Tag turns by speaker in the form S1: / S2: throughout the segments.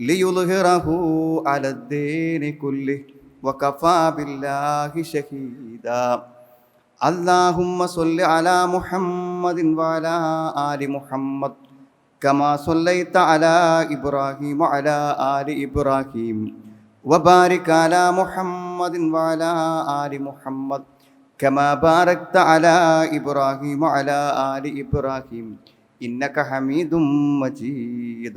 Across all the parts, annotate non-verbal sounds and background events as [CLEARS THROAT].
S1: ليظهره على الدين كله وكفى بالله شهيدا اللهم صل على محمد وعلى آل محمد كما صليت على إبراهيم وعلى آل إبراهيم وبارك على محمد وعلى آل محمد كما باركت على إبراهيم وعلى آل إبراهيم إنك حميد مجيد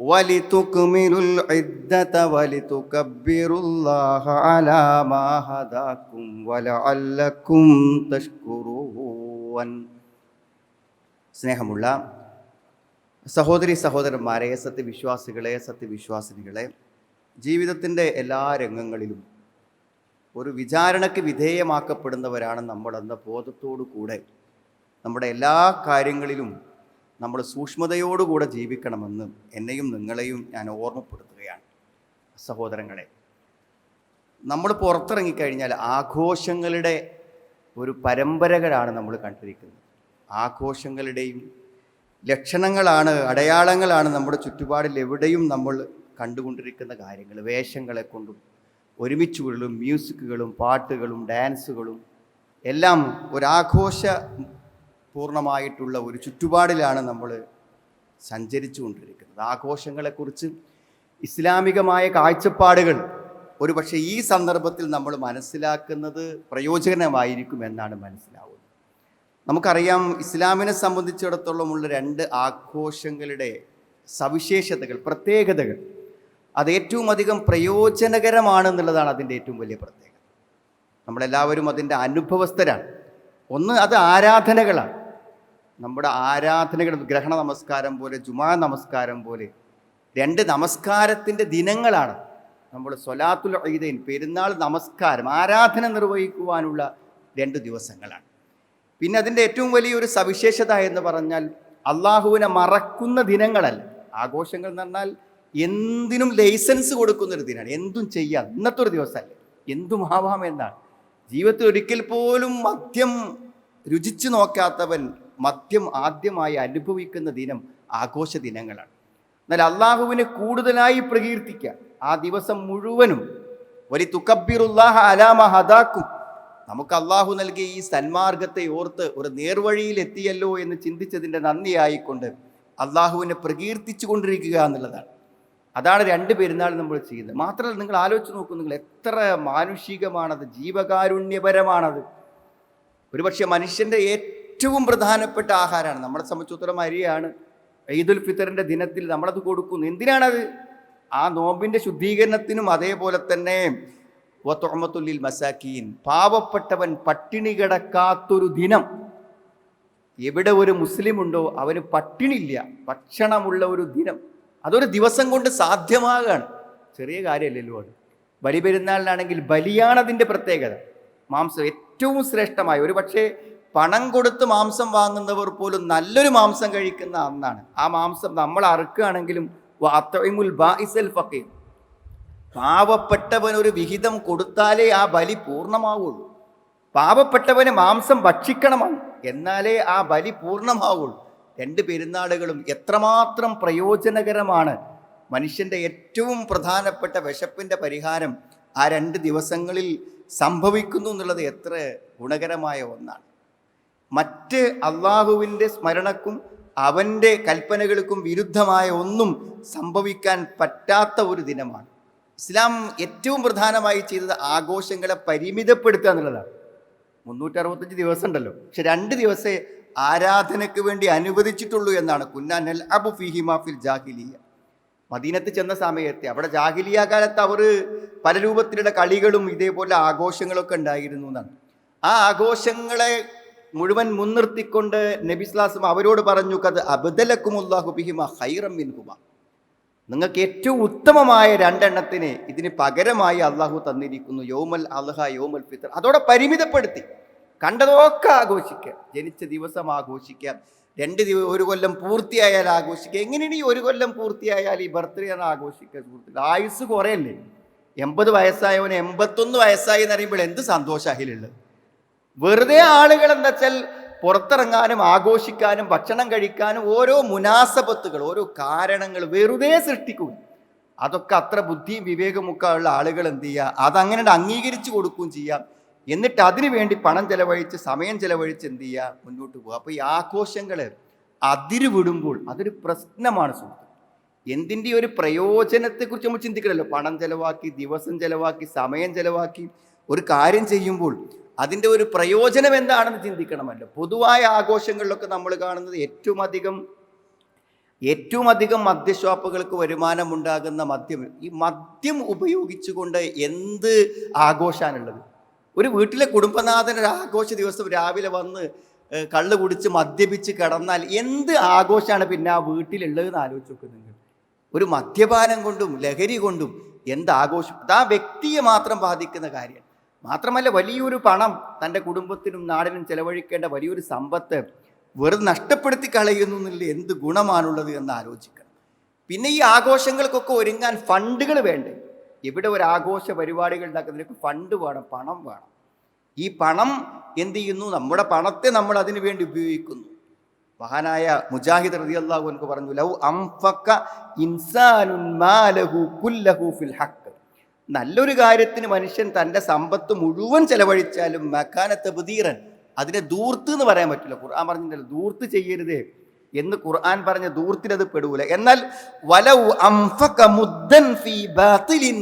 S1: ولتكملوا العدة ولتكبروا الله على ما هداكم ولعلكم تشكرون സ്നേഹമുള്ള സഹോദരി സഹോദരന്മാരെ സത്യവിശ്വാസികളെ സത്യവിശ്വാസിനികളെ ജീവിതത്തിൻ്റെ എല്ലാ രംഗങ്ങളിലും ഒരു വിചാരണയ്ക്ക് വിധേയമാക്കപ്പെടുന്നവരാണ് നമ്മളെന്ന ബോധത്തോടു കൂടെ നമ്മുടെ എല്ലാ കാര്യങ്ങളിലും നമ്മൾ സൂക്ഷ്മതയോടുകൂടെ ജീവിക്കണമെന്ന് എന്നെയും നിങ്ങളെയും ഞാൻ ഓർമ്മപ്പെടുത്തുകയാണ്. സഹോദരങ്ങളെ നമ്മൾ പുറത്തിറങ്ങിക്കഴിഞ്ഞാൽ ആഘോഷങ്ങളുടെ ഒരു പരമ്പരകളാണ് നമ്മൾ കണ്ടിരിക്കുന്നത്. ആഘോഷങ്ങളുടെയും ലക്ഷണങ്ങളാണ് അടയാളങ്ങളാണ് നമ്മുടെ ചുറ്റുപാടിൽ എവിടെയും നമ്മൾ കണ്ടുകൊണ്ടിരിക്കുന്ന കാര്യങ്ങൾ. വേഷങ്ങളെ കൊണ്ടും ഒരുമിച്ചുകളും മ്യൂസിക്കുകളും പാട്ടുകളും ഡാൻസുകളും എല്ലാം ഒരാഘോഷ പൂർണമായിട്ടുള്ള ഒരു ചുറ്റുപാടിലാണ് നമ്മൾ സഞ്ചരിച്ചു കൊണ്ടിരിക്കുന്നത് ആഘോഷങ്ങളെക്കുറിച്ച് ഇസ്ലാമികമായ കാഴ്ചപ്പാടുകൾ ഒരു പക്ഷേ ഈ സന്ദർഭത്തിൽ നമ്മൾ മനസ്സിലാക്കുന്നത് പ്രയോജനമായിരിക്കും എന്നാണ് മനസ്സിലാവുന്നത്. നമുക്കറിയാം ഇസ്ലാമിനെ സംബന്ധിച്ചിടത്തോളമുള്ള രണ്ട് ആഘോഷങ്ങളുടെ സവിശേഷതകൾ പ്രത്യേകതകൾ അത് ഏറ്റവും അധികം പ്രയോജനകരമാണെന്നുള്ളതാണ് അതിന്റെ ഏറ്റവും വലിയ പ്രത്യേകത. നമ്മളെല്ലാവരും അതിന്റെ അനുഭവസ്ഥരാണ്. ഒന്ന് അത് ആരാധനകളാണ്. നമ്മുടെ ആരാധനകൾ ഗ്രഹണ നമസ്കാരം പോലെ ജുമാ നമസ്കാരം പോലെ രണ്ട് നമസ്കാരത്തിന്റെ ദിനങ്ങളാണ് നമ്മൾ സൊലാത്തുൽ ഈദൈൻ പെരുന്നാൾ നമസ്കാരം ആരാധന നിർവഹിക്കുവാനുള്ള രണ്ട് ദിവസങ്ങളാണ്. പിന്നെ അതിന്റെ ഏറ്റവും വലിയൊരു സവിശേഷത എന്ന് പറഞ്ഞാൽ അള്ളാഹുവിനെ മറക്കുന്ന ദിനങ്ങളല്ല. ആഘോഷങ്ങൾ എന്ന് പറഞ്ഞാൽ എന്തിനും ലൈസൻസ് കൊടുക്കുന്നൊരു ദിനമാണ്. എന്തും ചെയ്യാം. ഇന്നത്തെ ഒരു ദിവസമല്ലേ. എന്തും ആവാം എന്നാണ്. ജീവിതത്തിൽ ഒരിക്കൽ പോലും മദ്യം രുചിച്ചു നോക്കാത്തവൻ മദ്യം ആദ്യമായി അനുഭവിക്കുന്ന ദിനം ആഘോഷ ദിനങ്ങളാണ്. എന്നാൽ അള്ളാഹുവിനെ കൂടുതലായി പ്രകീർത്തിക്കുക. ആ ദിവസം മുഴുവനും വലി തുക്കബിറുല്ലാഹ അലാമ ഹദാക്കും നമുക്ക് അള്ളാഹു നൽകിയ ഈ സന്മാർഗത്തെ ഓർത്ത് ഒരു നേർവഴിയിൽ എത്തിയല്ലോ എന്ന് ചിന്തിച്ചതിന്റെ നന്ദിയായിക്കൊണ്ട് അള്ളാഹുവിനെ പ്രകീർത്തിച്ചു കൊണ്ടിരിക്കുക എന്നുള്ളതാണ്. അതാണ് രണ്ട് പെരുന്നാൾ നമ്മൾ ചെയ്യുന്നത്. മാത്രമല്ല നിങ്ങൾ ആലോചിച്ച് നോക്കൂ നിങ്ങൾ എത്ര മാനുഷികമാണത് ജീവകാരുണ്യപരമാണത്. ഒരുപക്ഷെ മനുഷ്യന്റെ ഏറ്റവും പ്രധാനപ്പെട്ട ആഹാരമാണ് നമ്മളെ സംബന്ധിച്ചിടത്തോളം അരിയാണ്. ഈദുൽ ഫിത്തറിന്റെ ദിനത്തിൽ നമ്മളത് കൊടുക്കുന്നു. എന്തിനാണത്? ആ നോമ്പിന്റെ ശുദ്ധീകരണത്തിനും അതേപോലെ തന്നെ വത്തൊമത്തുല്ലിൽ മസാക്കീൻ പാവപ്പെട്ടവൻ പട്ടിണി കിടക്കാത്തൊരു ദിനം. എവിടെ ഒരു മുസ്ലിം ഉണ്ടോ അവന് പട്ടിണിയില്ല. ഭക്ഷണമുള്ള ഒരു ദിനം. അതൊരു ദിവസം കൊണ്ട് സാധ്യമാകാണ്. ചെറിയ കാര്യമല്ലല്ലോ അത്. ബലി പെരുന്നാളിനാണെങ്കിൽ ബലിയാണതിന്റെ പ്രത്യേകത. മാംസം ഏറ്റവും ശ്രേഷ്ഠമായ. ഒരു പക്ഷേ പണം കൊടുത്ത് മാംസം വാങ്ങുന്നവർ പോലും നല്ലൊരു മാംസം കഴിക്കുന്ന അന്നാണ്. ആ മാംസം നമ്മൾ അറുക്കുകയാണെങ്കിലും പാവപ്പെട്ടവനൊരു ഒരു വിഹിതം കൊടുത്താലേ ആ ബലി പൂർണമാവുള്ളൂ. പാവപ്പെട്ടവന് മാംസം ഭക്ഷിക്കണമെന്ന് എന്നാലേ ആ ബലി പൂർണമാവുള്ളൂ. രണ്ട് പെരുന്നാളുകളും എത്രമാത്രം പ്രയോജനകരമാണ്. മനുഷ്യന്റെ ഏറ്റവും പ്രധാനപ്പെട്ട വിശപ്പിന്റെ പരിഹാരം ആ രണ്ട് ദിവസങ്ങളിൽ സംഭവിക്കുന്നു എന്നുള്ളത് എത്ര ഗുണകരമായ ഒന്നാണ്. മറ്റ് അള്ളാഹുവിന്റെ സ്മരണക്കും അവന്റെ കൽപ്പനകൾക്കും വിരുദ്ധമായ ഒന്നും സംഭവിക്കാൻ പറ്റാത്ത ഒരു ദിനമാണ്. ഇസ്ലാം ഏറ്റവും പ്രധാനമായി ചെയ്തത് ആഘോഷങ്ങളെ പരിമിതപ്പെടുത്തുക എന്നുള്ളതാണ്. മുന്നൂറ്ററുപത്തഞ്ച് ദിവസം ഉണ്ടല്ലോ പക്ഷെ രണ്ട് ദിവസേ ആരാധനയ്ക്ക് വേണ്ടി അനുവദിച്ചിട്ടുള്ളൂ എന്നാണ്. കുന്നാനൽ അബു ഫിഹിമ ഫിൽ ജാഹിലിയ. മദീനത്ത് ചെന്ന സമയത്തെ അവിടെ ജാഹിലിയ കാലത്ത് അവർ പല രൂപത്തിലുള്ള കളികളും ഇതേപോലെ ആഘോഷങ്ങളൊക്കെ ഉണ്ടായിരുന്നു എന്നാണ്. ആ ആഘോഷങ്ങളെ മുഴുവൻ മുൻനിർത്തിക്കൊണ്ട് നബിസ്ലാസും അവരോട് പറഞ്ഞു കത് അബദലക്കുമുല്ലാഹു ബിഹിമ ഹൈറം മിൻഹുമ. നിങ്ങൾക്ക് ഏറ്റവും ഉത്തമമായ രണ്ടെണ്ണത്തിന് ഇതിന് പകരമായി അള്ളാഹു തന്നിരിക്കുന്നു യോമൽ അൽഹ യോമൽ ഫിത്തർ അതോടെ പരിമിതപ്പെടുത്തി. കണ്ടതൊക്കെ ആഘോഷിക്കുക. ജനിച്ച ദിവസം ആഘോഷിക്കാം രണ്ട് ദിവസം ഒരു കൊല്ലം പൂർത്തിയായാൽ ആഘോഷിക്കുക. എങ്ങനെയാണ് ഈ ഒരു കൊല്ലം പൂർത്തിയായാൽ ഈ ബർത്ത്ഡേ ആണ് ആഘോഷിക്കുക സുഹൃത്തുക്കൾ ആയുസ് കുറയല്ലേ? എൺപത് വയസ്സായവന് എൺപത്തൊന്ന് വയസ്സായി എന്ന് എന്ത് സന്തോഷം അതിലുള്ളത് വെറുതെ ആളുകൾ എന്താ വെച്ചാൽ പുറത്തിറങ്ങാനും ആഘോഷിക്കാനും ഭക്ഷണം കഴിക്കാനും ഓരോ മുനാസബത്തുകൾ ഓരോ കാരണങ്ങൾ വെറുതെ സൃഷ്ടിക്കും. അതൊക്കെ അത്ര ബുദ്ധിയും വിവേകമൊക്കെ ഉള്ള ആളുകൾ എന്ത് ചെയ്യുക? അതങ്ങനെ അംഗീകരിച്ചു കൊടുക്കുകയും ചെയ്യാം എന്നിട്ട് അതിനു വേണ്ടി പണം ചെലവഴിച്ച് സമയം ചെലവഴിച്ച് എന്ത് ചെയ്യുക? മുന്നോട്ട് പോകുക. അപ്പോൾ ഈ ആഘോഷങ്ങൾ അതിര് വിടുമ്പോൾ അതൊരു പ്രശ്നമാണ് സുഹൃത്ത് എന്തിന്റെ ഒരു പ്രയോജനത്തെക്കുറിച്ച് നമ്മൾ ചിന്തിക്കണമല്ലോ? പണം ചെലവാക്കി ദിവസം ചെലവാക്കി സമയം ചെലവാക്കി ഒരു കാര്യം ചെയ്യുമ്പോൾ അതിന്റെ ഒരു പ്രയോജനം എന്താണെന്ന് ചിന്തിക്കണമല്ലോ. പൊതുവായ ആഘോഷങ്ങളിലൊക്കെ നമ്മൾ കാണുന്നത് ഏറ്റവും അധികം ഏറ്റവും അധികം മദ്യഷോപ്പുകൾക്ക് വരുമാനമുണ്ടാകുന്ന മദ്യം. ഈ മദ്യം ഉപയോഗിച്ചുകൊണ്ട് എന്ത് ആഘോഷാനുള്ളത് ഒരു വീട്ടിലെ കുടുംബനാഥൻ ഒരു ആഘോഷ ദിവസം രാവിലെ വന്ന് കള്ള് കുടിച്ച് മദ്യപിച്ച് കിടന്നാൽ എന്ത് ആഘോഷമാണ് പിന്നെ ആ വീട്ടിലുള്ളതെന്ന് ആലോചിച്ച് നോക്കുന്നുണ്ട് ഒരു മദ്യപാനം കൊണ്ടും ലഹരി കൊണ്ടും എന്ത് ആഘോഷം? അത് ആ വ്യക്തിയെ മാത്രം ബാധിക്കുന്ന കാര്യം. മാത്രമല്ല വലിയൊരു പണം തന്റെ കുടുംബത്തിനും നാടിനും ചെലവഴിക്കേണ്ട വലിയൊരു സമ്പത്ത് വെറുതെ നഷ്ടപ്പെടുത്തി കളയുന്നു എന്നുള്ള എന്ത് ഗുണമാണുള്ളത് എന്ന് ആലോചിക്കണം. പിന്നെ ഈ ആഘോഷങ്ങൾക്കൊക്കെ ഒരുങ്ങാൻ ഫണ്ടുകൾ വേണ്ടേ? എവിടെ ഒരു ആഘോഷ പരിപാടികൾ ഉണ്ടാക്കുന്നതിനൊക്കെ ഫണ്ട് വേണം പണം വേണം. ഈ പണം എന്ത് ചെയ്യുന്നു? നമ്മുടെ പണത്തെ നമ്മൾ അതിനു വേണ്ടി ഉപയോഗിക്കുന്നു. മഹാനായ മുജാഹിദ് റതിയല്ലാഹു എനിക്ക് പറഞ്ഞു ലൗ അംഫക ഇൻസാനുൻ മാലഹു കുല്ലഹു ഫിൽ ഹഖ്. നല്ലൊരു കാര്യത്തിന് മനുഷ്യൻ തന്റെ സമ്പത്ത് മുഴുവൻ ചെലവഴിച്ചാലും മക്കാനത്തെ തബ്ദീറൻ അതിനെ ദൂർത്ത് എന്ന് പറയാൻ പറ്റില്ല. ഖുർആൻ പറഞ്ഞിട്ടുണ്ടല്ലോ ദൂർത്ത് ചെയ്യരുത് എന്ന് ഖുർആൻ പറഞ്ഞ ദൂർത്തിലത് പെടൂല. എന്നാൽ വലൗ മുദ്ദൻ ഫീ ബാത്തിലിൻ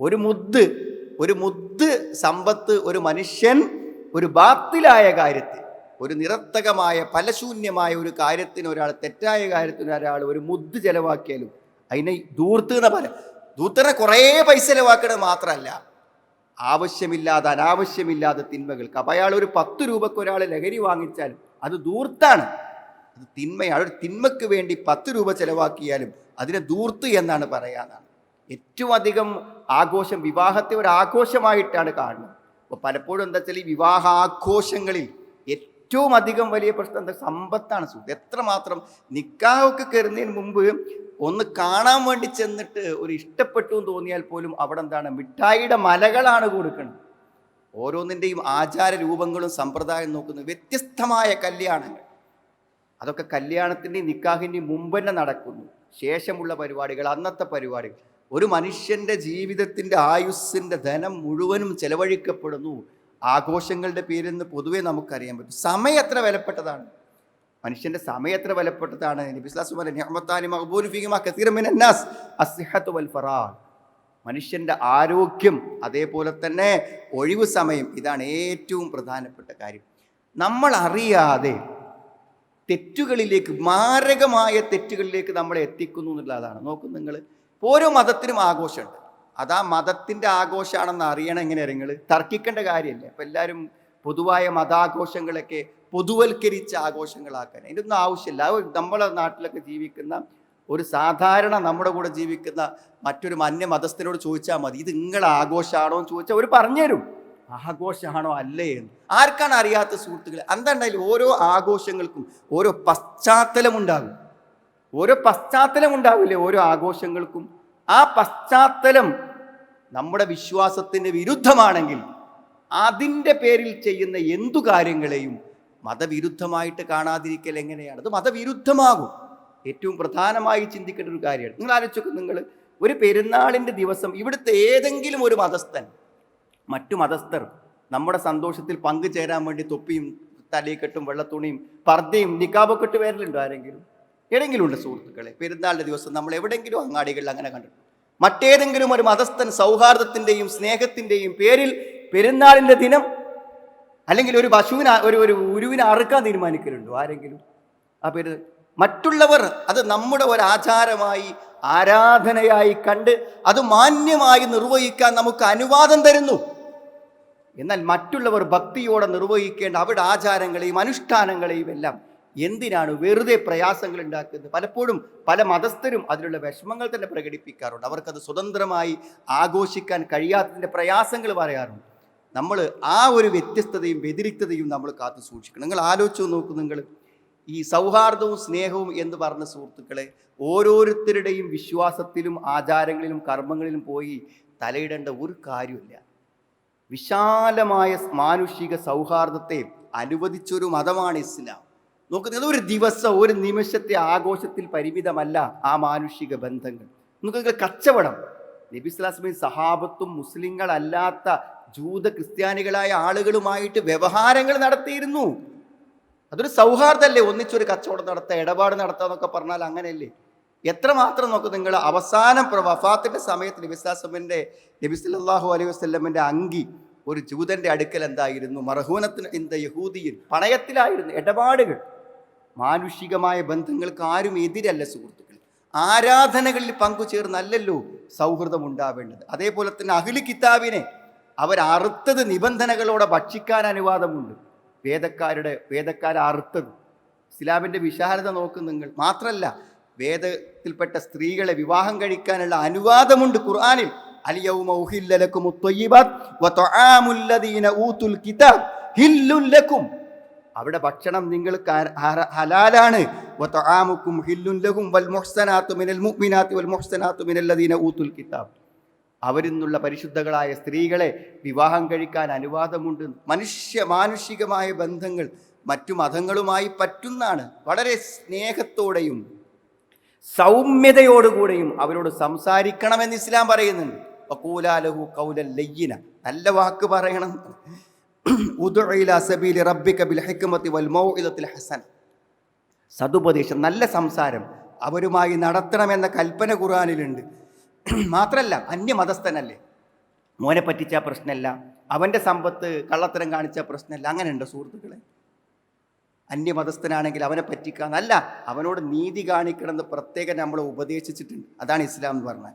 S1: ഒരു മുദ്ദ് ഒരു മുദ്ദ് സമ്പത്ത് ഒരു മനുഷ്യൻ ഒരു ബാത്തിലായ കാര്യത്തിൽ ഒരു നിരർത്ഥകമായ ഫലശൂന്യമായ ഒരു കാര്യത്തിന് ഒരാൾ തെറ്റായ കാര്യത്തിന് ഒരാൾ ഒരു മുദ്ദ് ചെലവാക്കിയാലും അതിനെ ദൂർത്ത് എന്ന് പറയാം ദൂർത്തിനെ കുറേ പൈസ ചിലവാക്കണത് മാത്രമല്ല ആവശ്യമില്ലാതെ അനാവശ്യമില്ലാതെ തിന്മകൾക്ക്. അപ്പം അയാൾ ഒരു പത്ത് രൂപക്ക് ഒരാൾ ലഹരി വാങ്ങിച്ചാൽ അത് ദൂർത്താണ്. അത് തിന്മയാണ്. ഒരു തിന്മയ്ക്ക് വേണ്ടി പത്ത് രൂപ ചിലവാക്കിയാലും അതിനെ ദൂർത്ത് എന്നാണ് പറയാനാണ് ഏറ്റവും അധികം ആഘോഷം വിവാഹത്തെ ഒരു ആഘോഷമായിട്ടാണ് കാണുന്നത്. അപ്പോൾ പലപ്പോഴും എന്താ വെച്ചാൽ ഈ വിവാഹാഘോഷങ്ങളിൽ അധികം വലിയ പ്രശ്നം എന്താ? സമ്പത്താണ് സുഹൃത്ത്. എത്രമാത്രം നിക്കാഹൊക്കെ കയറുന്നതിന് മുമ്പ് ഒന്ന് കാണാൻ വേണ്ടി ചെന്നിട്ട് ഒരു ഇഷ്ടപ്പെട്ടു എന്ന് തോന്നിയാൽ പോലും അവിടെ എന്താണ് മിഠായിയുടെ മലകളാണ് കൊടുക്കുന്നത് ഓരോന്നിന്റെയും ആചാര രൂപങ്ങളും സമ്പ്രദായം നോക്കുന്ന വ്യത്യസ്തമായ കല്യാണങ്ങൾ. അതൊക്കെ കല്യാണത്തിന്റെയും നിക്കാഹിന്റെയും മുമ്പ് തന്നെ നടക്കുന്നു. ശേഷമുള്ള പരിപാടികൾ അന്നത്തെ പരിപാടികൾ. ഒരു മനുഷ്യന്റെ ജീവിതത്തിന്റെ ആയുസ്സിന്റെ ധനം മുഴുവനും ചെലവഴിക്കപ്പെടുന്നു. ആഘോഷങ്ങളുടെ പേരിൽ നിന്ന് പൊതുവേ നമുക്കറിയാൻ പറ്റും. സമയം എത്ര വിലപ്പെട്ടതാണ്? മനുഷ്യന്റെ സമയം എത്ര വിലപ്പെട്ടതാണ്? മനുഷ്യന്റെ ആരോഗ്യം അതേപോലെ തന്നെ ഒഴിവ് സമയം ഇതാണ് ഏറ്റവും പ്രധാനപ്പെട്ട കാര്യം. നമ്മൾ അറിയാതെ തെറ്റുകളിലേക്ക് മാരകമായ തെറ്റുകളിലേക്ക് നമ്മളെ എത്തിക്കുന്നു എന്നുള്ളതാണ്. നോക്കും നിങ്ങൾ ഓരോ മതത്തിനും ആഘോഷമുണ്ട്. അതാ മതത്തിന്റെ ആഘോഷമാണെന്ന് അറിയണം എങ്ങനെ നിങ്ങൾ? തർക്കിക്കേണ്ട കാര്യമില്ല. അപ്പം എല്ലാവരും പൊതുവായ മതാഘോഷങ്ങളൊക്കെ പൊതുവൽക്കരിച്ച ആഘോഷങ്ങളാക്കാൻ. അതിന്റെ ഒന്നും ആവശ്യമില്ല നമ്മളെ നാട്ടിലൊക്കെ ജീവിക്കുന്ന ഒരു സാധാരണ നമ്മുടെ കൂടെ ജീവിക്കുന്ന മറ്റൊരു മാന്യ മതസ്ഥരോട് ചോദിച്ചാൽ മതി. ഇത് നിങ്ങളെ ആഘോഷമാണോ? എന്ന് ചോദിച്ചാൽ അവർ പറഞ്ഞുതരും. ആഘോഷമാണോ അല്ലേ? എന്ന്. ആർക്കാണ് അറിയാത്ത സുഹൃത്തുക്കളെ എന്താണ്ടായാലും ഓരോ ആഘോഷങ്ങൾക്കും ഓരോ പശ്ചാത്തലമുണ്ടാകും ഓരോ പശ്ചാത്തലം ഉണ്ടാവില്ലേ? ഓരോ ആഘോഷങ്ങൾക്കും ആ പശ്ചാത്തലം നമ്മുടെ വിശ്വാസത്തിന് വിരുദ്ധമാണെങ്കിൽ അതിന്റെ പേരിൽ ചെയ്യുന്ന എന്തു കാര്യങ്ങളെയും മതവിരുദ്ധമായിട്ട് കാണാതിരിക്കൽ എങ്ങനെയാണ്? അത് മതവിരുദ്ധമാകും. ഏറ്റവും പ്രധാനമായി ചിന്തിക്കേണ്ട ഒരു കാര്യമാണ്. നിങ്ങൾ ആലോചിച്ചൊക്കെ നിങ്ങൾ ഒരു പെരുന്നാളിന്റെ ദിവസം ഇവിടുത്തെ ഏതെങ്കിലും ഒരു മതസ്ഥൻ മറ്റു മതസ്ഥർ നമ്മുടെ സന്തോഷത്തിൽ പങ്കുചേരാൻ വേണ്ടി തൊപ്പിയും തലയിക്കെട്ടും വെള്ളത്തുണിയും പർദ്ദയും നിക്കാബൊക്കെ ഇട്ട് വരലുണ്ടോ ആരെങ്കിലും? എവിടെയെങ്കിലും ഉണ്ട് സുഹൃത്തുക്കളെ? പെരുന്നാളിന്റെ ദിവസം നമ്മൾ എവിടെയെങ്കിലും അങ്ങാടികളിൽ അങ്ങനെ കണ്ടിട്ടുണ്ട്? മറ്റേതെങ്കിലും ഒരു മതസ്ഥൻ സൗഹാർദ്ദത്തിന്റെയും സ്നേഹത്തിന്റെയും പേരിൽ പെരുന്നാളിന്റെ ദിനം അല്ലെങ്കിൽ ഒരു പശുവിന് ഒരു ഒരു ഉരുവിനെ അറുക്കാൻ തീരുമാനിക്കലുണ്ടോ ആരെങ്കിലും? ആ പേര് മറ്റുള്ളവർ അത് നമ്മുടെ ഒരു ആചാരമായി ആരാധനയായി കണ്ട് അത് മാന്യമായി നിർവഹിക്കാൻ നമുക്ക് അനുവാദം തരുന്നു. എന്നാൽ മറ്റുള്ളവർ ഭക്തിയോടെ നിർവഹിക്കേണ്ട അവരുടെ ആചാരങ്ങളെയും അനുഷ്ഠാനങ്ങളെയും എല്ലാം എന്തിനാണ് വെറുതെ പ്രയാസങ്ങൾ ഉണ്ടാക്കുന്നത്? പലപ്പോഴും പല മതസ്ഥരും അതിലുള്ള വിഷമങ്ങൾ തന്നെ പ്രകടിപ്പിക്കാറുണ്ട്. അവർക്കത് സ്വതന്ത്രമായി ആഘോഷിക്കാൻ കഴിയാത്തതിന്റെ പ്രയാസങ്ങൾ പറയാറുണ്ട്. നമ്മൾ ആ ഒരു വ്യത്യസ്തതയും വ്യതിരിക്തതയും നമ്മൾ കാത്തു സൂക്ഷിക്കണം. നിങ്ങൾ ആലോചിച്ച് നോക്കൂ നിങ്ങൾ. ഈ സൗഹാർദ്ദവും സ്നേഹവും എന്ന് പറഞ്ഞ സുഹൃത്തുക്കളെ ഓരോരുത്തരുടെയും വിശ്വാസത്തിലും ആചാരങ്ങളിലും കർമ്മങ്ങളിലും പോയി തലയിടേണ്ട ഒരു കാര്യമില്ല. വിശാലമായ മാനുഷിക സൗഹാർദ്ദത്തെ അനുവദിച്ചൊരു മതമാണ് ഇസ്ലാം. നോക്കുന്നത് ഒരു ദിവസം ഒരു നിമിഷത്തെ ആഘോഷത്തിൽ പരിമിതമല്ല ആ മാനുഷിക ബന്ധങ്ങൾ. നമുക്ക് കച്ചവടം. നബി സ്വലാസ്മീൻ സഹാബത്തും മുസ്ലിങ്ങളല്ലാത്ത ജൂത ക്രിസ്ത്യാനികളായ ആളുകളുമായിട്ട് വ്യവഹാരങ്ങൾ നടത്തിയിരുന്നു. അതൊരു സൗഹാർദ്ദമല്ലേ? ഒന്നിച്ചൊരു കച്ചവടം നടത്തുക ഇടപാട് നടത്തുക എന്നൊക്കെ പറഞ്ഞാൽ അങ്ങനെയല്ലേ? എത്രമാത്രം നോക്കും നിങ്ങൾ അവസാനം വഫാത്തിന്റെ സമയത്ത് നബിസ്ലാസ്മിന്റെ നബി സല്ലല്ലാഹു അലൈഹി വസ്ലമിന്റെ അങ്കി ഒരു ജൂതന്റെ അടുക്കൽ എന്തായിരുന്നു? മർഹൂനത്തിന് ഇന്ത യഹൂദിയിൽ പണയത്തിലായിരുന്നു ഇടപാടുകൾ. മാനുഷികമായ ബന്ധങ്ങൾക്ക് ആരും എതിരല്ല സുഹൃത്തുക്കൾ. ആരാധനകളിൽ പങ്കുചേർന്നല്ലല്ലോ സൗഹൃദം ഉണ്ടാവേണ്ടത് അതേപോലെ തന്നെ അഖിലി കിതാബിനെ അവർ അറുത്തത് നിബന്ധനകളോടെ ഭക്ഷിക്കാൻ അനുവാദമുണ്ട്. വേദക്കാരുടെ വേദക്കാർ അറുത്തത്. ഇസ്ലാമിന്റെ വിശാലത നോക്കും നിങ്ങൾ. മാത്രമല്ല വേദത്തിൽപ്പെട്ട സ്ത്രീകളെ വിവാഹം കഴിക്കാനുള്ള അനുവാദമുണ്ട് ഖുർആനിൽ. ഊതുൽ കിതാബ് അവിടെ ഭക്ഷണം നിങ്ങൾക്ക് ഹലാലാണ്. വത്വആമുക്കും ഹില്ലുൻ ലഹും വൽ മുഹ്സനാത്തു മിനൽ മുഅ്മിനാത്തി വൽ മുഹ്സനാത്തു മിനല്ലദീന കിതാബ്. അവരിൽ നിന്നുള്ള പരിശുദ്ധകളായ സ്ത്രീകളെ വിവാഹം കഴിക്കാൻ അനുവാദമുണ്ട്. മനുഷ്യ മാനുഷികമായ ബന്ധങ്ങൾ മറ്റു മതങ്ങളുമായി പറ്റുന്നതാണ്. വളരെ സ്നേഹത്തോടെയും സൗമ്യതയോടുകൂടെയും അവരോട് സംസാരിക്കണമെന്ന് ഇസ്ലാം പറയുന്നുണ്ട്. വഖൂലാലഹു കൗലൽ ലയ്യിന. നല്ല വാക്ക് പറയണം. [CLEARS THROAT] റബ്ബിക ബിൽ ഹിക്മത്തി വൽ മൗഇദത്തിൽ സതുപദേശം നല്ല സംസാരം അവരുമായി നടത്തണമെന്ന കൽപ്പന ഖുർആനിലുണ്ട്. [CLEARS THROAT] മാത്രമല്ല അന്യമതസ്ഥനല്ലേ? മോനെ പറ്റിച്ച പ്രശ്നമല്ല അവന്റെ സമ്പത്ത് കള്ളത്തരം കാണിച്ച പ്രശ്നമല്ല അങ്ങനെയുണ്ട് സുഹൃത്തുക്കളെ? അന്യമതസ്ഥനാണെങ്കിൽ അവനെ പറ്റിക്കാന്നല്ല അവനോട് നീതി കാണിക്കണമെന്ന് പ്രത്യേകം നമ്മളെ ഉപദേശിച്ചിട്ടുണ്ട്. അതാണ് ഇസ്ലാം എന്ന് പറഞ്ഞാൽ.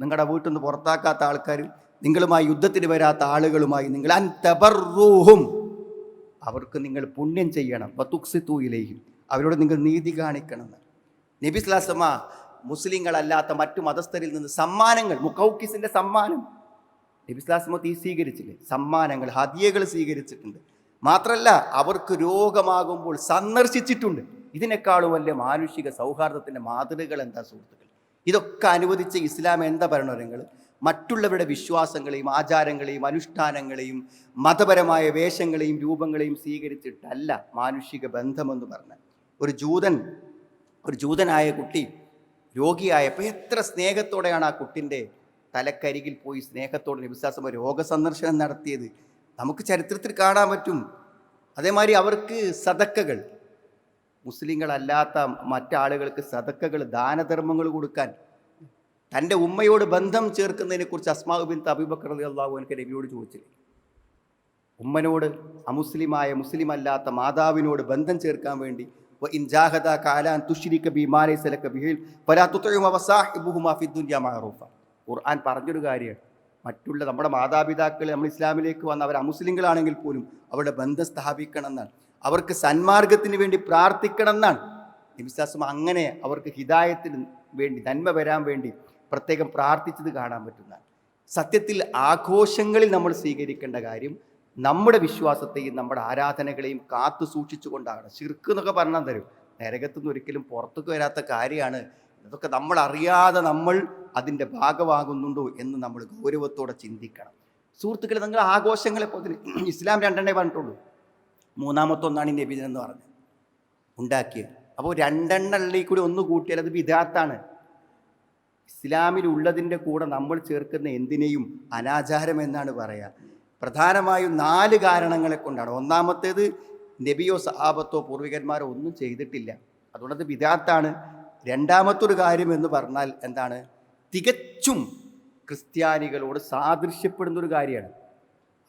S1: നിങ്ങളുടെ വീട്ടിൽ നിന്ന് പുറത്താക്കാത്ത ആൾക്കാർ നിങ്ങളുമായി യുദ്ധത്തിന് വരാത്ത ആളുകളുമായി നിങ്ങൾ അൻ അവർക്ക് നിങ്ങൾ പുണ്യം ചെയ്യണം. വത്തുക്സിത്തൂയിലേയും അവരോട് നിങ്ങൾ നീതി കാണിക്കണം. നബിസ്ലാസമ്മ മുസ്ലിങ്ങളല്ലാത്ത മറ്റു മതസ്ഥരിൽ നിന്ന് സമ്മാനങ്ങൾ മുക്കൗക്കിസിന്റെ സമ്മാനം. നബിസ്ലാസമ്മ തീ സ്വീകരിച്ചില്ലേ? സമ്മാനങ്ങൾ ഹദിയകൾ സ്വീകരിച്ചിട്ടുണ്ട്. മാത്രമല്ല അവർക്ക് രോഗമാകുമ്പോൾ സന്ദർശിച്ചിട്ടുണ്ട്. ഇതിനേക്കാളും വലിയ മാനുഷിക സൗഹാർദ്ദത്തിന്റെ മാതൃകകൾ എന്താ സുഹൃത്തുക്കൾ ഇതൊക്കെ അനുവദിച്ച ഇസ്ലാം എന്താ പറയണോ നിങ്ങൾ മറ്റുള്ളവരുടെ വിശ്വാസങ്ങളെയും ആചാരങ്ങളെയും അനുഷ്ഠാനങ്ങളെയും മതപരമായ വേഷങ്ങളെയും രൂപങ്ങളെയും സ്വീകരിച്ചിട്ടല്ല മാനുഷിക ബന്ധമെന്ന് പറഞ്ഞാൽ ഒരു ജൂതൻ ഒരു ജൂതനായ കുട്ടി രോഗിയായപ്പോൾ എത്ര സ്നേഹത്തോടെയാണ് ആ കുട്ടിന്റെ തലക്കരികിൽ പോയി സ്നേഹത്തോടെ വിശ്വാസം രോഗസന്ദർശനം നടത്തിയത്. നമുക്ക് ചരിത്രത്തിൽ കാണാൻ പറ്റും. അതേമാതിരി അവർക്ക് സതക്കകൾ മുസ്ലിങ്ങളല്ലാത്ത മറ്റാളുകൾക്ക് സതക്കകൾ ദാനധർമ്മങ്ങൾ കൊടുക്കാൻ. തന്റെ ഉമ്മയോട് ബന്ധം ചേർക്കുന്നതിനെ കുറിച്ച് അസ്മാവ് ബിൻ അബിബക്കർ അള്ളാഹു എനിക്ക് രവിയോട് ചോദിച്ചില്ലേ? ഉമ്മനോട് അമുസ്ലിമായ മുസ്ലിം അല്ലാത്ത മാതാവിനോട് ബന്ധം ചേർക്കാൻ വേണ്ടി ഇൻ ജാഹദ കാലാൻ തുഷിരി കബി മാലൈസലക്ക ബിഹിൽ ഫലാ തുതഉമ വസാഹിബുഹുമാ ഫി ദുനിയ മഅറൂഫ. ഖുർആൻ പറഞ്ഞൊരു കാര്യമാണ്. മറ്റുള്ള നമ്മുടെ മാതാപിതാക്കൾ നമ്മൾ ഇസ്ലാമിലേക്ക് വന്ന അവർ അമുസ്ലിങ്ങളാണെങ്കിൽ പോലും അവരുടെ ബന്ധം സ്ഥാപിക്കണം എന്നാണ് അവർക്ക് സന്മാർഗത്തിന് വേണ്ടി പ്രാർത്ഥിക്കണം എന്നാണ് നിമിസാസം അങ്ങനെ അവർക്ക് ഹിതായത്തിന് വേണ്ടി നന്മ വരാൻ വേണ്ടി പ്രത്യേകം പ്രാർത്ഥിച്ചത് കാണാൻ പറ്റുന്നതാണ്. സത്യത്തിൽ ആഘോഷങ്ങളിൽ നമ്മൾ സ്വീകരിക്കേണ്ട കാര്യം നമ്മുടെ വിശ്വാസത്തെയും നമ്മുടെ ആരാധനകളെയും കാത്തു സൂക്ഷിച്ചുകൊണ്ടാണ്. ശിർക്ക് എന്നൊക്കെ പറഞ്ഞാൽ തരും നരകത്തുനിന്ന് ഒരിക്കലും പുറത്തേക്ക് വരാത്ത കാര്യമാണ് ഇതൊക്കെ നമ്മൾ അറിയാതെ നമ്മൾ അതിന്റെ ഭാഗമാകുന്നുണ്ടോ എന്ന് നമ്മൾ ഗൗരവത്തോടെ ചിന്തിക്കണം. സുഹൃത്തുക്കളെ നിങ്ങൾ ആഘോഷങ്ങളെ പോലെ [CLEARS THROAT] ഇസ്ലാം രണ്ടെണ്ണേ പറഞ്ഞിട്ടുള്ളൂ. മൂന്നാമത്തെ ഒന്നാണ് ഈ നബിദിനം എന്ന് പറഞ്ഞത്. ഉണ്ടാക്കിയത്. അപ്പോൾ രണ്ടെണ്ണള്ളിൽ കൂടി ഒന്ന് കൂട്ടിയാൽ അത് വിധാത്താണ് ഇസ്ലാമിലുള്ളതിന്റെ കൂടെ നമ്മൾ ചേർക്കുന്ന എന്തിനേയും അനാചാരം എന്നാണ് പറയുക. പ്രധാനമായും നാല് കാരണങ്ങളെ കൊണ്ടാണ്. ഒന്നാമത്തേത് നബിയോ സഹാബത്തോ പൂർവികന്മാരോ ഒന്നും ചെയ്തിട്ടില്ല. അതുകൊണ്ടത് അത് വിധാത്താണ് രണ്ടാമത്തൊരു കാര്യം എന്ന് പറഞ്ഞാൽ എന്താണ്? തികച്ചും ക്രിസ്ത്യാനികളോട് സാദൃശ്യപ്പെടുന്ന ഒരു കാര്യമാണ്.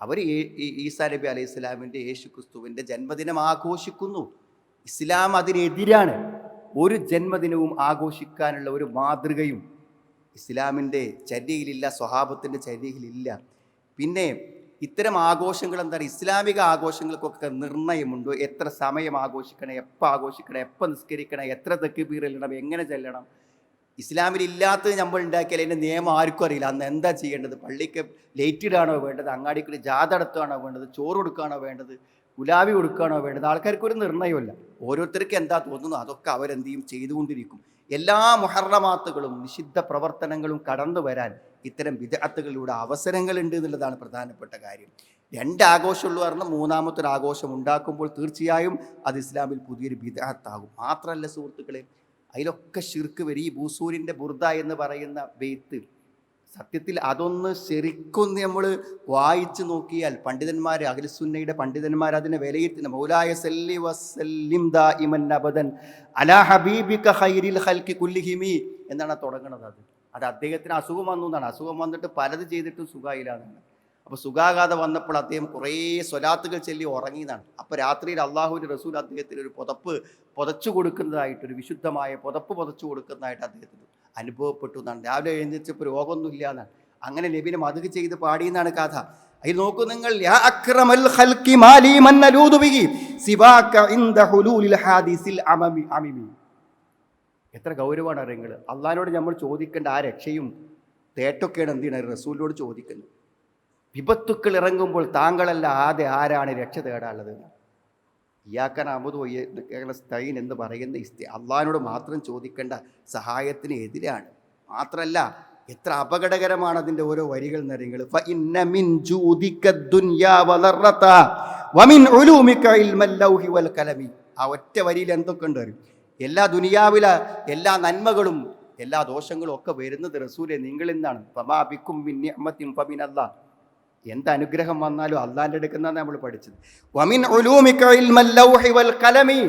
S1: അവർ ഈസാ നബി അലൈഹി സ്വലാമിന്റെ യേശു ക്രിസ്തുവിന്റെ ജന്മദിനം ആഘോഷിക്കുന്നു. ഇസ്ലാം അതിനെതിരാണ്. ഒരു ജന്മദിനവും ആഘോഷിക്കാനുള്ള ഒരു മാതൃകയും ഇസ്ലാമിന്റെ ചര്യയിലില്ല സ്വഹാബത്തിന്റെ ചര്യയിലില്ല. പിന്നെ ഇത്തരം ആഘോഷങ്ങൾ എന്താണ്? ഇസ്ലാമിക ആഘോഷങ്ങൾക്കൊക്കെ നിർണയമുണ്ട്. എത്ര സമയം ആഘോഷിക്കണം? എപ്പോൾ ആഘോഷിക്കണം? എപ്പോൾ നിസ്കരിക്കണം? എത്ര തെക്ക് പീറലിടണം എങ്ങനെ ചെല്ലണം? ഇസ്ലാമിൽ ഇല്ലാത്തത് നമ്മൾ ഉണ്ടാക്കിയാൽ അതിന്റെ നിയമം ആർക്കും അറിയില്ല. അന്ന് എന്താ ചെയ്യേണ്ടത്? പള്ളിക്ക് ലേറ്റ് ഇടാണോ വേണ്ടത്? അങ്ങാടിക്ക് ജാഥ വേണ്ടത്? ചോറ് കൊടുക്കുകയാണോ വേണ്ടത്? ഗുലാബി കൊടുക്കുകയാണോ വേണ്ടത്? ആൾക്കാർക്ക് ഒരു നിർണയമില്ല ഓരോരുത്തർക്ക് എന്താ തോന്നുന്നു? അതൊക്കെ അവരെന്ത് ചെയ്യും? ചെയ്തുകൊണ്ടിരിക്കും. എല്ലാ മുഹർറമാത്തുകളും നിഷിദ്ധ പ്രവർത്തനങ്ങളും കടന്നു വരാൻ ഇത്തരം വിദഗ്ധകളിലൂടെ അവസരങ്ങളുണ്ട് എന്നുള്ളതാണ് പ്രധാനപ്പെട്ട കാര്യം. രണ്ട് ആഘോഷമുള്ളൂ പറഞ്ഞാൽ മൂന്നാമത്തെ ഒരു ആഘോഷം ഉണ്ടാക്കുമ്പോൾ തീർച്ചയായും അത് ഇസ്ലാമിൽ പുതിയൊരു വിദഗ്ധത്താകും മാത്രമല്ല സുഹൃത്തുക്കളെ അതിലൊക്കെ ശിർക്ക് വരും ഈ ബൂസൂരിന്റെ ബുർദ എന്ന് പറയുന്ന ബെയ്ത്ത് സത്യത്തിൽ അതൊന്ന് ശരിക്കും നമ്മൾ വായിച്ചു നോക്കിയാൽ പണ്ഡിതന്മാർ അഖിൽസുന്നയുടെ പണ്ഡിതന്മാർ അതിനെ വിലയിരുത്തുന്ന മൗലായ സല്ലി വസല്ലിം ദാ ഇമൻ അബദൻ അലാ ഹബീബിക ഖൈരിൽ ഹൽക്കി കുല്ലിഹിമി എന്നാണ് തുടങ്ങുന്നത് അത്. അത് അദ്ദേഹത്തിന് അസുഖം വന്നു എന്നാണ്. അസുഖം വന്നിട്ട് പലത് ചെയ്തിട്ടും സുഖമായില്ല എന്നാണ് അപ്പോൾ സുഖാഘാതം വന്നപ്പോൾ അദ്ദേഹം കുറേ സ്വലാത്തുകൾ ചൊല്ലി ഉറങ്ങിയതാണ് അപ്പോൾ രാത്രിയിൽ അള്ളാഹുവിന്റെ റസൂൽ അദ്ദേഹത്തിന് ഒരു പുതപ്പ് പുതച്ചു കൊടുക്കുന്നതായിട്ട് ഒരു വിശുദ്ധമായ പുതപ്പ് പുതച്ചു കൊടുക്കുന്നതായിട്ട് അദ്ദേഹത്തിന് അനുഭവപ്പെട്ടു എന്നാണ്. രാവിലെ എഴുന്നേറ്റപ്പോൾ രോഗമൊന്നുമില്ല എന്നാണ്. അങ്ങനെ നബിനെ മതുക ചെയ്ത് പാടിയെന്നാണ് കഥ. അതിൽ നോക്കൂ നിങ്ങൾ എത്ര ഗൗരവമാണ് അറിയങ്ങൾ അള്ളഹാനോട് നമ്മൾ ചോദിക്കേണ്ട ആ രക്ഷയും തേട്ടൊക്കെയാണ് എന്ത് ചെയ്യണത്? റസൂലിനോട് ചോദിക്കുന്നത്. വിപത്തുക്കൾ ഇറങ്ങുമ്പോൾ താങ്കളല്ല ആദ്യം ആരാണ് രക്ഷ തേടാനുള്ളത് ഇയാക്കൻ അമുത് സ്തൈൻ എന്ന് പറയുന്ന ഇസ്തി അള്ളഹാനോട് മാത്രം ചോദിക്കേണ്ട സഹായത്തിന് എതിരാണ്. മാത്രമല്ല എത്ര അപകടകരമാണ് അതിന്റെ ഓരോ വരികൾ എന്നറിയങ്ങൾ ആ ഒറ്റ വരിയിൽ എന്തൊക്കെ ഉണ്ട് എല്ലാ ദുനിയാവിലെ എല്ലാ നന്മകളും എല്ലാ ദോഷങ്ങളും ഒക്കെ വരുന്നത് റസൂലെ നിങ്ങളിൽ നിന്നാണ്. ഫമിനല്ല എന്ത് അനുഗ്രഹം വന്നാലും അള്ളാന്റെ എടുക്കുന്നതാണ് നമ്മൾ പഠിച്ചത്. വമിൻ വൽ കലമി.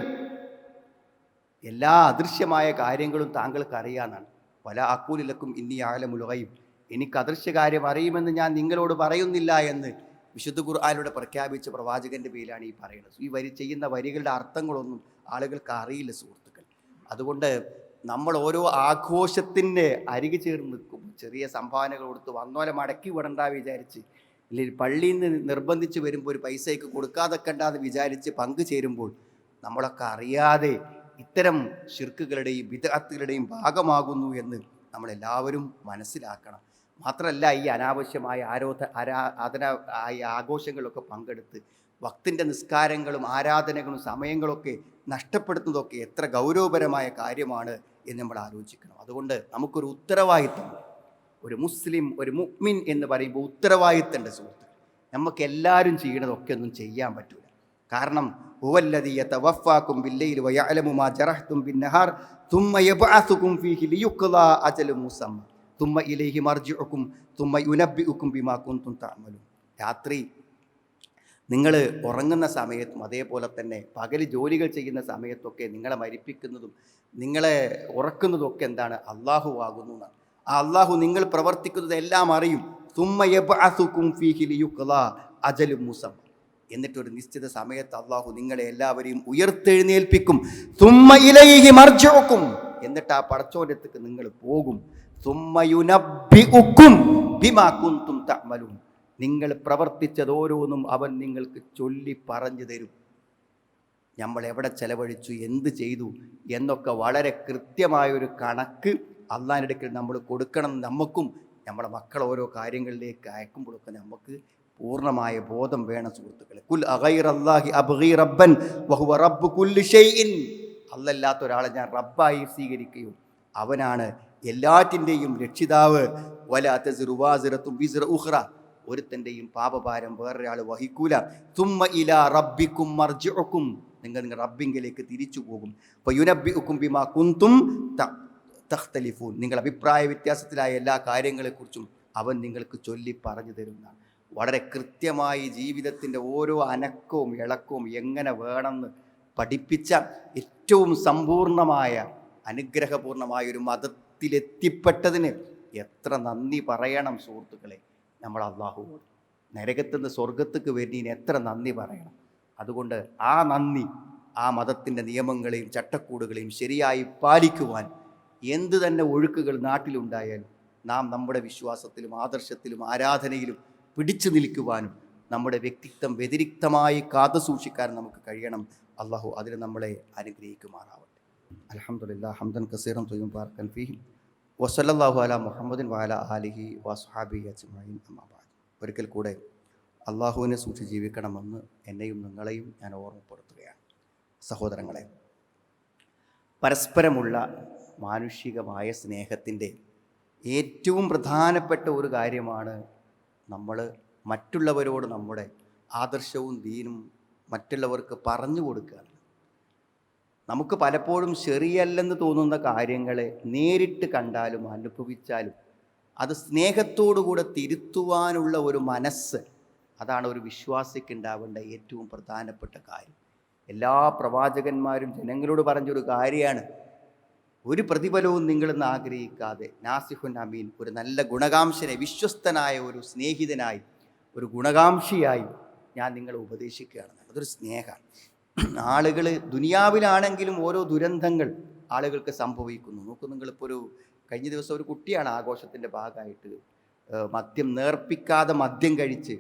S1: എല്ലാ അദൃശ്യമായ കാര്യങ്ങളും താങ്കൾക്ക് അറിയാനാണ് പല അക്കൂലിലക്കും ഇന്നി ആലമുലുകയും എനിക്ക് അദൃശ്യ കാര്യം അറിയുമെന്ന് ഞാൻ നിങ്ങളോട് പറയുന്നില്ല എന്ന് വിശുദ്ധ ഖുർആാനിലൂടെ പ്രഖ്യാപിച്ച പ്രവാചകന്റെ പേരിലാണ് ഈ പറയുന്നത്. ഈ വരി ചെയ്യുന്ന വരികളുടെ അർത്ഥങ്ങളൊന്നും ആളുകൾക്ക് അറിയില്ല സുഹൃത്തുക്കൾ. അതുകൊണ്ട് നമ്മൾ ഓരോ ആഘോഷത്തിന്റെ അരികെ ചേർന്ന് നിൽക്കും ചെറിയ സംഭാവനകൾ കൊടുത്ത് വന്നോലെ മടക്കി വിടണ്ട വിചാരിച്ച് അല്ലെങ്കിൽ പള്ളിയിൽ നിന്ന് നിർബന്ധിച്ച് വരുമ്പോൾ ഒരു പൈസയ്ക്ക് കൊടുക്കാതെ കണ്ടാതെ വിചാരിച്ച് പങ്കു ചേരുമ്പോൾ നമ്മളൊക്കെ അറിയാതെ ഇത്തരം ഷിർക്കുകളുടെയും വിദഗ്ധകളുടെയും ഭാഗമാകുന്നു എന്ന് നമ്മളെല്ലാവരും മനസ്സിലാക്കണം. മാത്രമല്ല ഈ അനാവശ്യമായ ആരോധ ആരാ ആദന ആഘോഷങ്ങളൊക്കെ പങ്കെടുത്ത് ഭക്തിന്റെ നിസ്കാരങ്ങളും ആരാധനകളും സമയങ്ങളൊക്കെ നഷ്ടപ്പെടുത്തുന്നതൊക്കെ എത്ര ഗൗരവപരമായ കാര്യമാണ് എന്ന് നമ്മൾ ആലോചിക്കണം. അതുകൊണ്ട് നമുക്കൊരു ഉത്തരവാദിത്വം ഒരു മുസ്ലിം ഒരു മുക്മിൻ എന്ന് പറയുമ്പോൾ ഉത്തരവാദിത്തമുണ്ട് സുഹൃത്ത് നമുക്ക് എല്ലാവരും ചെയ്യണതൊക്കെ ഒന്നും ചെയ്യാൻ പറ്റൂല. കാരണം ഹുവല്ലദീയ ഫീഹി അജലു ഇലൈഹി മർജിഉക്കും യുനബ്ബിഉക്കും ബിമാ രാത്രി നിങ്ങൾ ഉറങ്ങുന്ന സമയത്തും അതേപോലെ തന്നെ പകൽ ജോലികൾ ചെയ്യുന്ന സമയത്തൊക്കെ നിങ്ങളെ മരിപ്പിക്കുന്നതും നിങ്ങളെ ഉറക്കുന്നതും ഒക്കെ എന്താണ്? അള്ളാഹു ആകുന്നു എന്നാണ്. അള്ളാഹു നിങ്ങൾ പ്രവർത്തിക്കുന്നത് എല്ലാം അറിയും ലിയുഖ്ളാ അജലും മുസം എന്നിട്ടൊരു നിശ്ചിത സമയത്ത് അള്ളാഹു നിങ്ങളെ എല്ലാവരെയും ഉയർത്തെഴുന്നേൽപ്പിക്കും. സുമ്മ ഇലൈഹി മർജോക്കും എന്നിട്ട് ആ പടച്ചോരത്തേക്ക് നിങ്ങൾ പോകും. തഅമലൂൻ. നിങ്ങൾ പ്രവർത്തിച്ചത് ഓരോന്നും അവൻ നിങ്ങൾക്ക് ചൊല്ലി പറഞ്ഞു തരും. നമ്മൾ എവിടെ ചെലവഴിച്ചു എന്ത് ചെയ്തു എന്നൊക്കെ വളരെ കൃത്യമായൊരു കണക്ക് അള്ളാഹിന്റെ അടുക്കൽ നമ്മൾ കൊടുക്കണം നമുക്കും നമ്മുടെ മക്കൾ ഓരോ കാര്യങ്ങളിലേക്ക് അയക്കുമ്പോഴൊക്കെ നമുക്ക് പൂർണമായ ബോധം വേണം സുഹൃത്തുക്കളെ. കുൽ അഗൈർ അല്ലാഹി അബ്ഗി റബ്ബൻ വഹുവ റബ്ബ് കുല്ലി ഷൈഇൻ. അല്ലല്ലാത്ത ഒരാളെ ഞാൻ റബ്ബായി സ്വീകരിക്കുകയും അവനാണ് എല്ലാറ്റിന്റെയും രക്ഷിതാവ്. വലാത്ത സിറുവാസിറത്തും ഒരുത്തന്റെയും പാപഭാരം വേറൊരാൾ വഹിക്കൂല. തുമ്മ ഇല റബ്ബിക്കും മർജിഉക്കും. നിങ്ങൾ നിങ്ങൾ റബ്ബിങ്കിലേക്ക് തിരിച്ചു പോകും. അപ്പോൾ യുനബിഉക്കും ബിമാ കുന്തും തഖ്തലിഫൂൻ നിങ്ങൾ അഭിപ്രായ വ്യത്യാസത്തിലായ എല്ലാ കാര്യങ്ങളെക്കുറിച്ചും അവൻ നിങ്ങൾക്ക് ചൊല്ലി പറഞ്ഞു തരുന്നതാണ്. വളരെ കൃത്യമായി ജീവിതത്തിന്റെ ഓരോ അനക്കവും ഇളക്കവും എങ്ങനെ വേണമെന്ന് പഠിപ്പിച്ച ഏറ്റവും സമ്പൂർണമായ അനുഗ്രഹപൂർണമായ ഒരു മതത്തിലെത്തിപ്പെട്ടതിന് എത്ര നന്ദി പറയണം സുഹൃത്തുക്കളെ. നമ്മൾ അള്ളാഹുവോട്. നരകത്തുനിന്ന് സ്വർഗത്തേക്ക് വരുന്നതിന് എത്ര നന്ദി പറയണം. അതുകൊണ്ട് ആ നന്ദി ആ മതത്തിന്റെ നിയമങ്ങളെയും ചട്ടക്കൂടുകളെയും ശരിയായി പാലിക്കുവാൻ എന്ത് തന്നെ ഒഴുക്കുകൾ നാട്ടിലുണ്ടായാലും നാം നമ്മുടെ വിശ്വാസത്തിലും ആദർശത്തിലും ആരാധനയിലും പിടിച്ചു നിൽക്കുവാനും നമ്മുടെ വ്യക്തിത്വം വ്യതിരിക്തമായി കാത്തു സൂക്ഷിക്കാൻ നമുക്ക് കഴിയണം. അള്ളാഹു അതിന് നമ്മളെ അനുഗ്രഹിക്കുമാറാവട്ടെ. അലഹമുല്ലാ ഹംദൻ കസീറം തൊയ്യും പാർക്കൻ ഫീഹിം. വസല്ലാഹു അല മുഹമ്മദിൻ വാല അലിഹി വസ്ഹാബി അജ്മീൻ അമ്മാബാദ് ഒരിക്കൽ കൂടെ അള്ളാഹുവിനെ സൂക്ഷിച്ച് ജീവിക്കണമെന്ന് എന്നെയും നിങ്ങളെയും ഞാൻ ഓർമ്മപ്പെടുത്തുകയാണ്. സഹോദരങ്ങളെ പരസ്പരമുള്ള മാനുഷികമായ സ്നേഹത്തിന്റെ ഏറ്റവും പ്രധാനപ്പെട്ട ഒരു കാര്യമാണ് നമ്മൾ മറ്റുള്ളവരോട് നമ്മുടെ ആദർശവും ദീനും മറ്റുള്ളവർക്ക് പറഞ്ഞു കൊടുക്കുക. നമുക്ക് പലപ്പോഴും ശരിയല്ലെന്ന് തോന്നുന്ന കാര്യങ്ങളെ നേരിട്ട് കണ്ടാലും അനുഭവിച്ചാലും അത് സ്നേഹത്തോടുകൂടെ തിരുത്തുവാനുള്ള ഒരു മനസ്സ് അതാണ് ഒരു വിശ്വാസിക്ക് ഉണ്ടാവേണ്ട ഏറ്റവും പ്രധാനപ്പെട്ട കാര്യം. എല്ലാ പ്രവാചകന്മാരും ജനങ്ങളോട് പറഞ്ഞൊരു കാര്യമാണ് ഒരു പ്രതിഫലവും നിങ്ങളെന്ന് ആഗ്രഹിക്കാതെ നാസിഹുൻ അമീൻ ഒരു നല്ല ഗുണകാംക്ഷനെ വിശ്വസ്തനായ ഒരു സ്നേഹിതനായി ഒരു ഗുണകാംക്ഷിയായി ഞാൻ നിങ്ങളെ ഉപദേശിക്കുകയാണ്. അതൊരു സ്നേഹമാണ്. ആളുകൾ ദുനിയാവിലാണെങ്കിലും ഓരോ ദുരന്തങ്ങൾ ആളുകൾക്ക് സംഭവിക്കുന്നു. നോക്കൂ നിങ്ങളിപ്പോൾ ഒരു കഴിഞ്ഞ ദിവസം ഒരു കുട്ടിയാണ് ആഘോഷത്തിന്റെ ഭാഗമായിട്ട് മദ്യം നേർപ്പിക്കാതെ മദ്യം കഴിച്ച്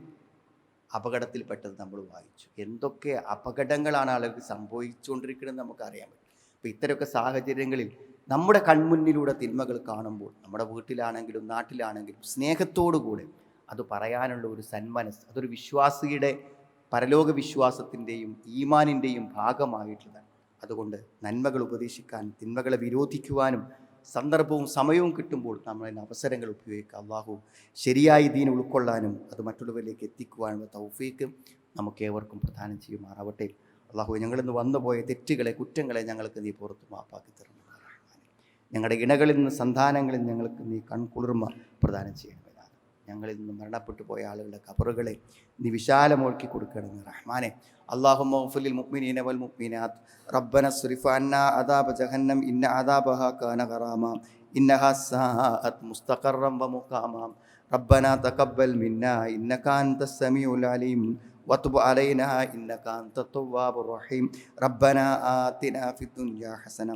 S1: അപകടത്തിൽപ്പെട്ടത് നമ്മൾ വായിച്ചു. എന്തൊക്കെ അപകടങ്ങളാണ് ആളുകൾക്ക് സംഭവിച്ചുകൊണ്ടിരിക്കുന്നത് നമുക്കറിയാൻ പറ്റും. അപ്പോൾ ഇത്തരമൊക്കെ സാഹചര്യങ്ങളിൽ നമ്മുടെ കൺമുന്നിലൂടെ തിന്മകൾ കാണുമ്പോൾ നമ്മുടെ വീട്ടിലാണെങ്കിലും നാട്ടിലാണെങ്കിലും സ്നേഹത്തോടു കൂടെ അത് പറയാനുള്ള ഒരു സന്മനസ് അതൊരു വിശ്വാസിയുടെ പരലോക വിശ്വാസത്തിന്റെയും ഈമാനിന്റെയും ഭാഗമായിട്ടുള്ളതാണ്. അതുകൊണ്ട് നന്മകൾ ഉപദേശിക്കാൻ തിന്മകളെ വിരോധിക്കുവാനും സന്ദർഭവും സമയവും കിട്ടുമ്പോൾ നമ്മൾ അതിന് അവസരങ്ങൾ ഉപയോഗിക്കുക. അള്ളാഹു ശരിയായി ദീൻ ഉൾക്കൊള്ളാനും അത് മറ്റുള്ളവരിലേക്ക് എത്തിക്കുവാനുള്ള തൗഫീക്ക് നമുക്ക് ഏവർക്കും പ്രധാനം ചെയ്യുമാറാവട്ടെ. അള്ളാഹു ഞങ്ങളിന്ന് വന്നുപോയ തെറ്റുകളെ കുറ്റങ്ങളെ ഞങ്ങൾക്ക് നീ പുറത്ത് മാപ്പാക്കി തരണം ഞങ്ങളുടെ ഇണകളിൽ നിന്ന് സന്താനങ്ങളിൽ നിന്ന് ഞങ്ങൾക്ക് നീ കൺകുളിർമ പ്രദാനം ചെയ്യണമെന്നാണ് ഞങ്ങളിൽ നിന്ന് മരണപ്പെട്ടു പോയ ആളുകളുടെ കബറുകളെ നീ വിശാലമൊഴുക്കി കൊടുക്കണമെന്ന് റഹ്മാനെ അള്ളാഹു മൗഫുലിൽ മുഅ്മിനീന വൽ മുഅ്മിനാത്ത് റബ്ബന സ്രിഫ് അന്ന അദാബ ജഹന്നം ഇന്ന അദാബഹ കാന ഖറാമ ഇന്നഹ സാഅത് മുസ്തഖറം വ മുഖാമ ربنا تقبل منا إنك أنت السميع العليم وتب علينا إنك أنت التواب الرحيم ربنا آتنا في الدنيا حسنة